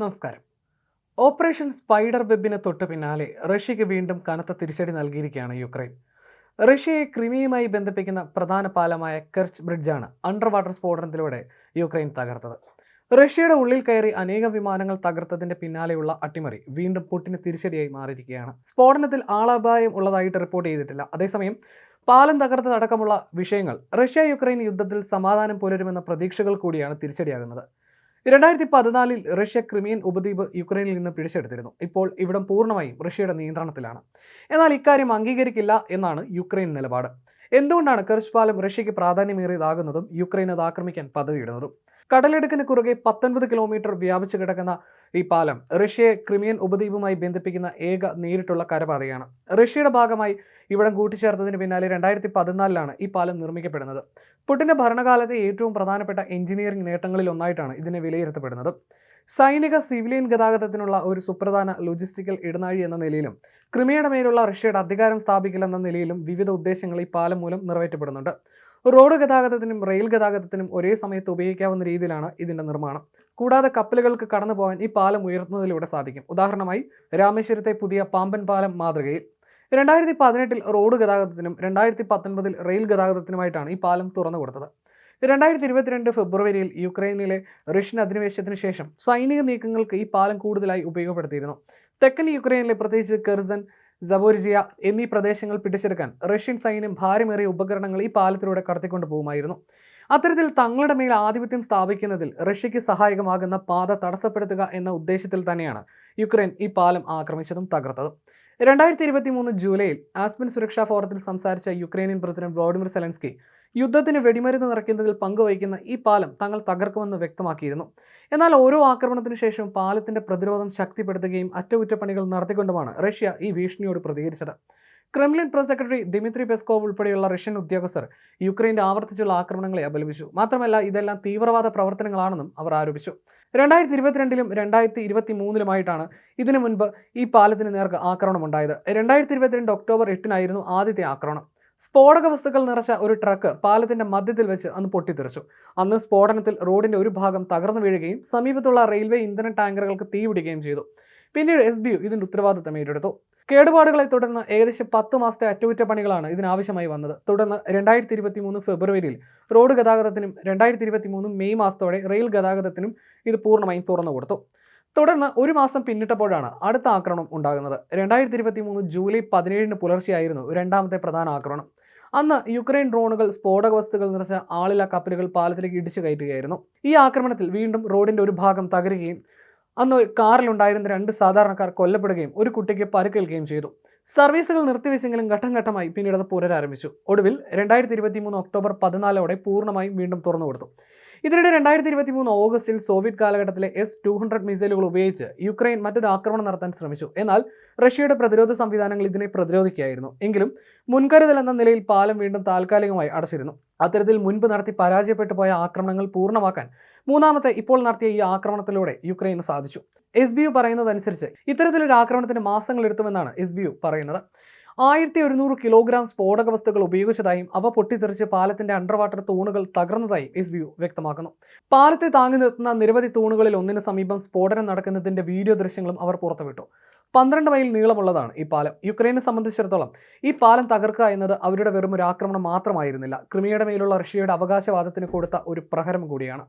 നമസ്കാരം. Operation spider വെബിന് തൊട്ട് പിന്നാലെ റഷ്യയ്ക്ക് വീണ്ടും കനത്ത തിരിച്ചടി നൽകിയിരിക്കുകയാണ് യുക്രൈൻ. റഷ്യയെ ക്രിമിയുമായി ബന്ധിപ്പിക്കുന്ന പ്രധാന പാലമായ കെർച്ച് ബ്രിഡ്ജാണ് അണ്ടർ വാട്ടർ സ്ഫോടനത്തിലൂടെ യുക്രൈൻ തകർത്തത്. റഷ്യയുടെ ഉള്ളിൽ കയറി അനേകം വിമാനങ്ങൾ തകർത്തതിന്റെ പിന്നാലെയുള്ള അട്ടിമറി വീണ്ടും പുട്ടിന് തിരിച്ചടിയായി മാറിയിരിക്കുകയാണ്. സ്ഫോടനത്തിൽ ആളപായം ഉള്ളതായിട്ട് റിപ്പോർട്ട് ചെയ്തിട്ടില്ല. അതേസമയം പാലം തകർത്തതടക്കമുള്ള വിഷയങ്ങൾ റഷ്യ യുക്രൈൻ യുദ്ധത്തിൽ സമാധാനം പുലരുമെന്ന പ്രതീക്ഷകൾ കൂടിയാണ് തിരിച്ചടിയാകുന്നത്. രണ്ടായിരത്തി പതിനാലിൽ റഷ്യ ക്രിമിയൻ ഉപദ്വീപ് യുക്രൈനിൽ നിന്ന് പിടിച്ചെടുത്തിരുന്നു. ഇപ്പോൾ ഇവിടം പൂർണമായും റഷ്യയുടെ നിയന്ത്രണത്തിലാണ്. എന്നാൽ ഇക്കാര്യം അംഗീകരിക്കില്ല എന്നാണ് യുക്രൈൻ നിലപാട്. എന്തുകൊണ്ടാണ് കെർച്ച് പാലം റഷ്യയ്ക്ക് പ്രാധാന്യമേറിയതാകുന്നതും യുക്രൈൻ അത് ആക്രമിക്കാൻ പദ്ധതിയിടുന്നതും? കടലിടുക്കിന് കുറുകെ പത്തൊൻപത് കിലോമീറ്റർ വ്യാപിച്ചു കിടക്കുന്ന ഈ പാലം റഷ്യയെ ക്രിമിയൻ ഉപദ്വീപുമായി ബന്ധിപ്പിക്കുന്ന ഏക നേരിട്ടുള്ള കരപാതയാണ്. റഷ്യയുടെ ഭാഗമായി ഇവിടം കൂട്ടിച്ചേർത്തതിന് പിന്നാലെ രണ്ടായിരത്തി പതിനാലിലാണ് ഈ പാലം നിർമ്മിക്കപ്പെടുന്നത്. പുടിന്റെ ഭരണകാലത്തെ ഏറ്റവും പ്രധാനപ്പെട്ട എഞ്ചിനീയറിംഗ് നേട്ടങ്ങളിൽ ഒന്നായിട്ടാണ് ഇതിനെ വിലയിരുത്തപ്പെടുന്നത്. സൈനിക സിവിലിയൻ ഗതാഗതത്തിനുള്ള ഒരു സുപ്രധാന ലോജിസ്റ്റിക്കൽ ഇടനാഴി എന്ന നിലയിലും ക്രിമിയയുടെ മേലുള്ള റഷ്യയുടെ അധികാരം സ്ഥാപിക്കലെന്ന നിലയിലും വിവിധ ഉദ്ദേശങ്ങൾ ഈ പാലം മൂലം നിറവേറ്റപ്പെടുന്നുണ്ട്. റോഡ് ഗതാഗതത്തിനും റെയിൽ ഗതാഗതത്തിനും ഒരേ സമയത്ത് ഉപയോഗിക്കാവുന്ന രീതിയിലാണ് ഇതിന്റെ നിർമ്മാണം. കൂടാതെ കപ്പലുകൾക്ക് കടന്നു പോകാൻ ഈ പാലം ഉയർത്തുന്നതിലൂടെ സാധിക്കും. ഉദാഹരണമായി രാമേശ്വരത്തെ പുതിയ പാമ്പൻ പാലം മാതൃകയിൽ. രണ്ടായിരത്തി പതിനെട്ടിൽ റോഡ് ഗതാഗതത്തിനും രണ്ടായിരത്തി പത്തൊൻപതിൽ റെയിൽ ഗതാഗതത്തിനുമായിട്ടാണ് ഈ പാലം തുറന്നു കൊടുത്തത്. രണ്ടായിരത്തി ഇരുപത്തിരണ്ട് ഫെബ്രുവരിയിൽ യുക്രൈനിലെ റഷ്യൻ അധിനിവേശത്തിന് ശേഷം സൈനിക നീക്കങ്ങൾക്ക് ഈ പാലം കൂടുതലായി ഉപയോഗപ്പെടുത്തിയിരുന്നു. തെക്കൻ യുക്രൈനിലെ പ്രത്യേകിച്ച് കെർസൻ സബോരിജിയ എന്നീ പ്രദേശങ്ങൾ പിടിച്ചെടുക്കാൻ റഷ്യൻ സൈന്യം ഭാരമേറിയ ഉപകരണങ്ങൾ ഈ പാലത്തിലൂടെ കടത്തിക്കൊണ്ടു പോകുമായിരുന്നു. അത്തരത്തിൽ തങ്ങളുടെ മേൽ ആധിപത്യം സ്ഥാപിക്കുന്നതിൽ റഷ്യയ്ക്ക് സഹായകമാകുന്ന പാത തടസ്സപ്പെടുത്തുക എന്ന ഉദ്ദേശത്തിൽ തന്നെയാണ് യുക്രൈൻ ഈ പാലം ആക്രമിച്ചതും തകർത്തതും. രണ്ടായിരത്തി ഇരുപത്തി മൂന്ന് ജൂലൈയിൽ ആസ്പിൻ സുരക്ഷാ ഫോറത്തിൽ സംസാരിച്ച യുക്രൈനിയൻ പ്രസിഡന്റ് വ്ളോഡിമിർ സെലൻസ്കി യുദ്ധത്തിന് വെടിമരുന്ന് നിറയ്ക്കുന്നതിൽ പങ്കുവഹിക്കുന്ന ഈ പാലം തങ്ങൾ തകർക്കുമെന്ന് വ്യക്തമാക്കിയിരുന്നു. എന്നാൽ ഓരോ ആക്രമണത്തിനു ശേഷം പാലത്തിന്റെ പ്രതിരോധം ശക്തിപ്പെടുത്തുകയും അറ്റകുറ്റപ്പണികൾ നടത്തിക്കൊണ്ടുമാണ് റഷ്യ ഈ ഭീഷണിയോട് പ്രതികരിച്ചത്. Kremlin press secretary Dmitry Peskov ഉൾപ്പെടെയുള്ള റഷ്യൻ ഉദ്യോഗസ്ഥർ യുക്രൈന്റെ ആവർത്തിച്ചുള്ള ആക്രമണങ്ങളെ അപലപിച്ചു. മാത്രമല്ല ഇതെല്ലാം തീവ്രവാദ പ്രവർത്തനങ്ങളാണെന്നും അവർ ആരോപിച്ചു. രണ്ടായിരത്തി ഇരുപത്തിരണ്ടിലും രണ്ടായിരത്തി ഇരുപത്തി മൂന്നിലുമായിട്ടാണ് ഇതിനു മുൻപ് ഈ പാലത്തിന് നേർക്ക് ആക്രമണം ഉണ്ടായത് രണ്ടായിരത്തി ഇരുപത്തിരണ്ട് ഒക്ടോബർ എട്ടിനായിരുന്നു ആദ്യത്തെ ആക്രമണം. സ്ഫോടക വസ്തുക്കൾ നിറച്ച ഒരു ട്രക്ക് പാലത്തിന്റെ മധ്യത്തിൽ വെച്ച് അന്ന് പൊട്ടിത്തെറിച്ചു. അന്ന് സ്ഫോടനത്തിൽ റോഡിന്റെ ഒരു ഭാഗം തകർന്നു വീഴുകയും സമീപത്തുള്ള റെയിൽവേ ഇന്ധന ടാങ്കറുകൾക്ക് തീപിടിക്കുകയും ചെയ്തു. പിന്നീട് എസ് ബി യു ഇതിന്റെ ഉത്തരവാദിത്തം ഏറ്റെടുത്തു. കേടുപാടുകളെ തുടർന്ന് ഏകദേശം പത്ത് മാസത്തെ അറ്റകുറ്റപ്പണികളാണ് ഇതിനാവശ്യമായി വന്നത്. തുടർന്ന് രണ്ടായിരത്തി ഇരുപത്തി മൂന്ന് ഫെബ്രുവരിയിൽ റോഡ് ഗതാഗതത്തിനും രണ്ടായിരത്തി ഇരുപത്തി മൂന്ന് മെയ് മാസത്തോടെ റെയിൽ ഗതാഗതത്തിനും ഇത് പൂർണമായും തുറന്നു കൊടുത്തു. തുടർന്ന് ഒരു മാസം പിന്നിട്ടപ്പോഴാണ് അടുത്ത ആക്രമണം ഉണ്ടാകുന്നത്. രണ്ടായിരത്തി ഇരുപത്തി മൂന്ന് ജൂലൈ പതിനേഴിന് പുലർച്ചെയായിരുന്നു രണ്ടാമത്തെ പ്രധാന ആക്രമണം. അന്ന് യുക്രൈൻ ഡ്രോണുകൾ സ്ഫോടക വസ്തുക്കൾ നിറച്ച ആളില്ല കപ്പലുകൾ പാലത്തിലേക്ക് ഇടിച്ചു കയറ്റുകയായിരുന്നു. ഈ ആക്രമണത്തിൽ വീണ്ടും റോഡിന്റെ ഒരു ഭാഗം തകരുകയും അന്ന് കാറിലുണ്ടായിരുന്ന രണ്ട് സാധാരണക്കാർ കൊല്ലപ്പെടുകയും ഒരു കുട്ടിക്ക് പരുക്കേൽക്കുകയും ചെയ്തു. സർവീസുകൾ നിർത്തിവെച്ചെങ്കിലും ഘട്ടം ഘട്ടമായി പിന്നീട് അത് പുനരാരംഭിച്ചു. ഒടുവിൽ രണ്ടായിരത്തി ഇരുപത്തി മൂന്ന് ഒക്ടോബർ പതിനാലോടെ പൂർണമായും വീണ്ടും തുറന്നു കൊടുത്തു. ഇതിനിടെ രണ്ടായിരത്തി ഇരുപത്തി മൂന്ന് ഓഗസ്റ്റിൽ സോവിയറ്റ് കാലഘട്ടത്തിലെ എസ് ടു ഹൺഡ്രഡ് മിസൈലുകൾ ഉപയോഗിച്ച് യുക്രൈൻ മറ്റൊരു ആക്രമണം നടത്താൻ ശ്രമിച്ചു. എന്നാൽ റഷ്യയുടെ പ്രതിരോധ സംവിധാനങ്ങൾ ഇതിനെ പ്രതിരോധിക്കുകയായിരുന്നു. എങ്കിലും മുൻകരുതൽ എന്ന നിലയിൽ പാലം വീണ്ടും താൽക്കാലികമായി അടച്ചിരുന്നു. അത്തരത്തിൽ മുൻപ് നടത്തി പരാജയപ്പെട്ടു പോയ ആക്രമണങ്ങൾ പൂർണമാക്കാൻ മൂന്നാമത്തെ ഇപ്പോൾ നടത്തിയ ഈ ആക്രമണത്തിലൂടെ യുക്രൈന് സാധിച്ചു. എസ് ബി യു പറയുന്നതനുസരിച്ച് ഇത്തരത്തിലൊരു ആക്രമണത്തിന് മാസങ്ങൾ എടുത്തുമെന്നാണ് എസ് ബി യു പറയുന്നത്. ആയിരത്തി ഒരുന്നൂറ് കിലോഗ്രാം സ്ഫോടക വസ്തുക്കൾ ഉപയോഗിച്ചതായും അവ പൊട്ടിത്തെറിച്ച് പാലത്തിന്റെ അണ്ടർ വാട്ടർ തൂണുകൾ തകർന്നതായും എസ് ബി വ്യക്തമാക്കുന്നു. പാലത്തെ താങ്ങി നിർത്തുന്ന നിരവധി തൂണുകളിൽ ഒന്നിന് സമീപം സ്ഫോടനം നടക്കുന്നതിന്റെ വീഡിയോ ദൃശ്യങ്ങളും അവർ പുറത്തുവിട്ടു. പന്ത്രണ്ട് മൈൽ നീളമുള്ളതാണ് ഈ പാലം. യുക്രൈനെ സംബന്ധിച്ചിടത്തോളം ഈ പാലം തകർക്കുക എന്നത് അവരുടെ വെറും ഒരു ആക്രമണം മാത്രമായിരുന്നില്ല. ക്രിമിയയുടെ മേലുള്ള റഷ്യയുടെ അവകാശവാദത്തിന് കൊടുത്ത ഒരു പ്രഹരം കൂടിയാണ്.